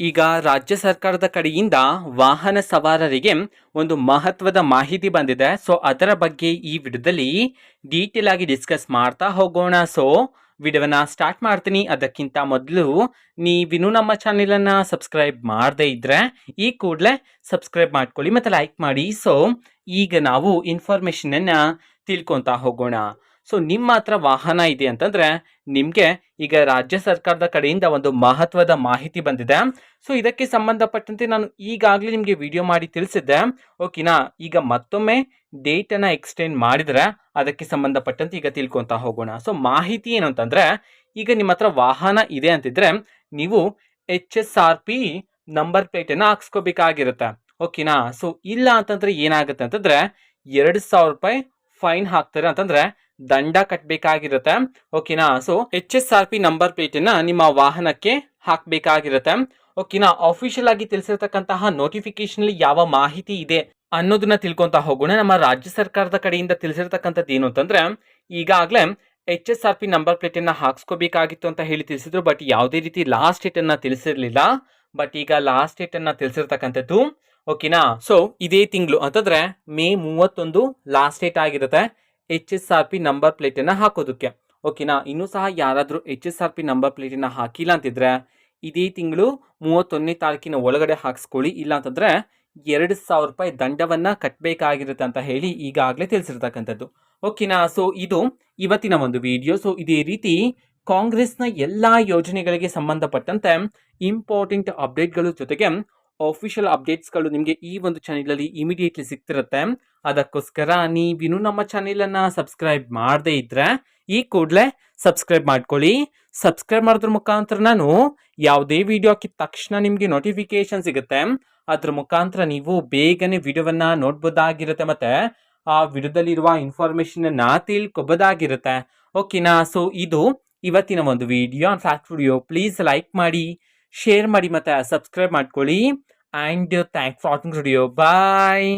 ಈಗ ರಾಜ್ಯ ಸರ್ಕಾರದ ಕಡೆಯಿಂದ ವಾಹನ ಸವಾರರಿಗೆ ಒಂದು ಮಹತ್ವದ ಮಾಹಿತಿ ಬಂದಿದೆ. ಸೊ ಅದರ ಬಗ್ಗೆ ಈ ವಿಡಿಯೋದಲ್ಲಿ ಡೀಟೇಲ್ ಆಗಿ ಡಿಸ್ಕಸ್ ಮಾಡ್ತಾ ಹೋಗೋಣ. ಸೊ ವಿಡಿಯೋನ ಸ್ಟಾರ್ಟ್ ಮಾಡ್ತೀನಿ. ಅದಕ್ಕಿಂತ ಮೊದಲು ನೀವಿನ್ನೂ ನಮ್ಮ ಚಾನೆಲನ್ನು ಸಬ್ಸ್ಕ್ರೈಬ್ ಮಾಡದೇ ಇದ್ರೆ ಈ ಕೂಡಲೇ ಸಬ್ಸ್ಕ್ರೈಬ್ ಮಾಡ್ಕೊಳ್ಳಿ ಮತ್ತು ಲೈಕ್ ಮಾಡಿ. ಸೊ ಈಗ ನಾವು ಇನ್ಫಾರ್ಮೇಷನನ್ನು ತಿಳ್ಕೊತಾ ಹೋಗೋಣ. ಸೊ ನಿಮ್ಮ ಹತ್ರ ವಾಹನ ಇದೆ ಅಂತಂದ್ರೆ ನಿಮಗೆ ಈಗ ರಾಜ್ಯ ಸರ್ಕಾರದ ಕಡೆಯಿಂದ ಒಂದು ಮಹತ್ವದ ಮಾಹಿತಿ ಬಂದಿದೆ. ಸೊ ಇದಕ್ಕೆ ಸಂಬಂಧಪಟ್ಟಂತೆ ನಾನು ಈಗಾಗಲೇ ನಿಮಗೆ ವಿಡಿಯೋ ಮಾಡಿ ತಿಳಿಸಿದ್ದೆ. ಓಕೆನಾ ಈಗ ಮತ್ತೊಮ್ಮೆ ಡೇಟನ್ನು ಎಕ್ಸ್ಟೆಂಡ್ ಮಾಡಿದರೆ ಅದಕ್ಕೆ ಸಂಬಂಧಪಟ್ಟಂತೆ ಈಗ ತಿಳ್ಕೊತಾ ಹೋಗೋಣ. ಸೊ ಮಾಹಿತಿ ಏನು ಅಂತಂದರೆ ಈಗ ನಿಮ್ಮ ಹತ್ರ ವಾಹನ ಇದೆ ಅಂತಿದ್ರೆ ನೀವು H S R P number ಪ್ಲೇಟನ್ನು ಹಾಕ್ಸ್ಕೋಬೇಕಾಗಿರುತ್ತೆ. ಓಕೆನಾ ಸೊ ಇಲ್ಲ ಅಂತಂದ್ರೆ ಏನಾಗುತ್ತೆ ಅಂತಂದ್ರೆ ಎರಡು ಸಾವಿರ ರೂಪಾಯಿ ಫೈನ್ ಹಾಕ್ತಾರೆ ಅಂತಂದ್ರೆ ದಂಡ ಕಟ್ಟಬೇಕಾಗಿರುತ್ತೆ ಓಕೆನಾ? So H S R P number ಪ್ಲೇಟನ್ನ ನಿಮ್ಮ ವಾಹನಕ್ಕೆ ಹಾಕ್ಬೇಕಾಗಿರುತ್ತೆ. ಓಕೆನಾ? ಅಫಿಷಿಯಲ್ ಆಗಿ ತಿಳಿಸಿರ್ತಕ್ಕಂತಹ ನೋಟಿಫಿಕೇಶನ್ ಅಲ್ಲಿ ಯಾವ ಮಾಹಿತಿ ಇದೆ ಅನ್ನೋದನ್ನ ತಿಳ್ಕೊಂತ ಹೋಗೋಣ. ನಮ್ಮ ರಾಜ್ಯ ಸರ್ಕಾರದ ಕಡೆಯಿಂದ ತಿಳಿಸಿರ್ತಕ್ಕಂಥದ್ದು ಏನು ಅಂತಂದ್ರೆ, ಈಗಾಗಲೇ H S R P number ಪ್ಲೇಟನ್ನ ಹಾಕ್ಸ್ಕೋಬೇಕಾಗಿತ್ತು ಅಂತ ಹೇಳಿ ತಿಳಿಸಿದ್ರು. ಬಟ್ ಯಾವುದೇ ರೀತಿ ಲಾಸ್ಟ್ ಡೇಟ್ ಅನ್ನ ತಿಳಿಸಿರ್ಲಿಲ್ಲ. ಬಟ್ ಈಗ ಲಾಸ್ಟ್ ಡೇಟ್ ಅನ್ನ ತಿಳಿಸಿರ್ತಕ್ಕಂಥದ್ದು ಓಕೆನಾ? ಸೊ ಇದೇ ತಿಂಗಳು ಅಂತಂದ್ರೆ ಮೇ ಮೂವತ್ತೊಂದು ಲಾಸ್ಟ್ ಡೇಟ್ ಆಗಿರುತ್ತೆ. H S R P number ಪ್ಲೇಟನ್ನು ಹಾಕೋದಕ್ಕೆ. ಓಕೆನಾ? ಇನ್ನೂ ಸಹ ಯಾರಾದರೂ H S R P number ಪ್ಲೇಟನ್ನು ಹಾಕಿಲ್ಲ ಅಂತಿದ್ರೆ ಇದೇ ತಿಂಗಳು ಮೂವತ್ತೊಂದನೇ ತಾರೀಕಿನ ಒಳಗಡೆ ಹಾಕಿಸ್ಕೊಳ್ಳಿ. ಇಲ್ಲ ಅಂತಂದ್ರೆ ಎರಡು ಸಾವಿರ ರೂಪಾಯಿ ದಂಡವನ್ನು ಕಟ್ಟಬೇಕಾಗಿರುತ್ತೆ ಅಂತ ಹೇಳಿ ಈಗಾಗಲೇ ತಿಳಿಸಿರ್ತಕ್ಕಂಥದ್ದು. ಓಕೆನಾ? ಸೊ ಇದು ಇವತ್ತಿನ ಒಂದು ವಿಡಿಯೋ ಸೊ ಇದೇ ರೀತಿ ಕಾಂಗ್ರೆಸ್ನ ಎಲ್ಲ ಯೋಜನೆಗಳಿಗೆ ಸಂಬಂಧಪಟ್ಟಂತೆ ಇಂಪಾರ್ಟೆಂಟ್ ಅಪ್ಡೇಟ್ಗಳು ಜೊತೆಗೆ ಅಫಿಷಿಯಲ್ ಅಪ್ಡೇಟ್ಸ್ಗಳು ನಿಮಗೆ ಈ ಒಂದು ಚಾನೆಲಲ್ಲಿ ಇಮಿಡಿಯೇಟ್ಲಿ ಸಿಗ್ತಿರುತ್ತೆ. ಅದಕ್ಕೋಸ್ಕರ ನೀವಿನ್ನೂ ನಮ್ಮ ಚಾನೆಲನ್ನು ಸಬ್ಸ್ಕ್ರೈಬ್ ಮಾಡದೇ ಇದ್ದರೆ ಈ ಕೂಡಲೇ ಸಬ್ಸ್ಕ್ರೈಬ್ ಮಾಡ್ಕೊಳ್ಳಿ. ಸಬ್ಸ್ಕ್ರೈಬ್ ಮಾಡಿದ್ರ ಮುಖಾಂತರ ನಾನು ಯಾವುದೇ ವಿಡಿಯೋ ಹಾಕಿದ ತಕ್ಷಣ ನಿಮಗೆ ನೋಟಿಫಿಕೇಶನ್ ಸಿಗುತ್ತೆ. ಅದ್ರ ಮುಖಾಂತರ ನೀವು ಬೇಗನೆ ವಿಡಿಯೋವನ್ನು ನೋಡ್ಬೋದಾಗಿರುತ್ತೆ ಮತ್ತು ಆ ವಿಡಿಯೋದಲ್ಲಿರುವ ಇನ್ಫಾರ್ಮೇಷನನ್ನು ತಿಳ್ಕೊಬೋದಾಗಿರುತ್ತೆ. ಓಕೆನಾ ಸೊ ಇದು ಇವತ್ತಿನ ಒಂದು video fact video please like ಮಾಡಿ. ಶೇರ್ ಮಾಡಿ ಮತ್ತು ಸಬ್ಸ್ಕ್ರೈಬ್ ಮಾಡ್ಕೊಳ್ಳಿ. And thanks watching video bye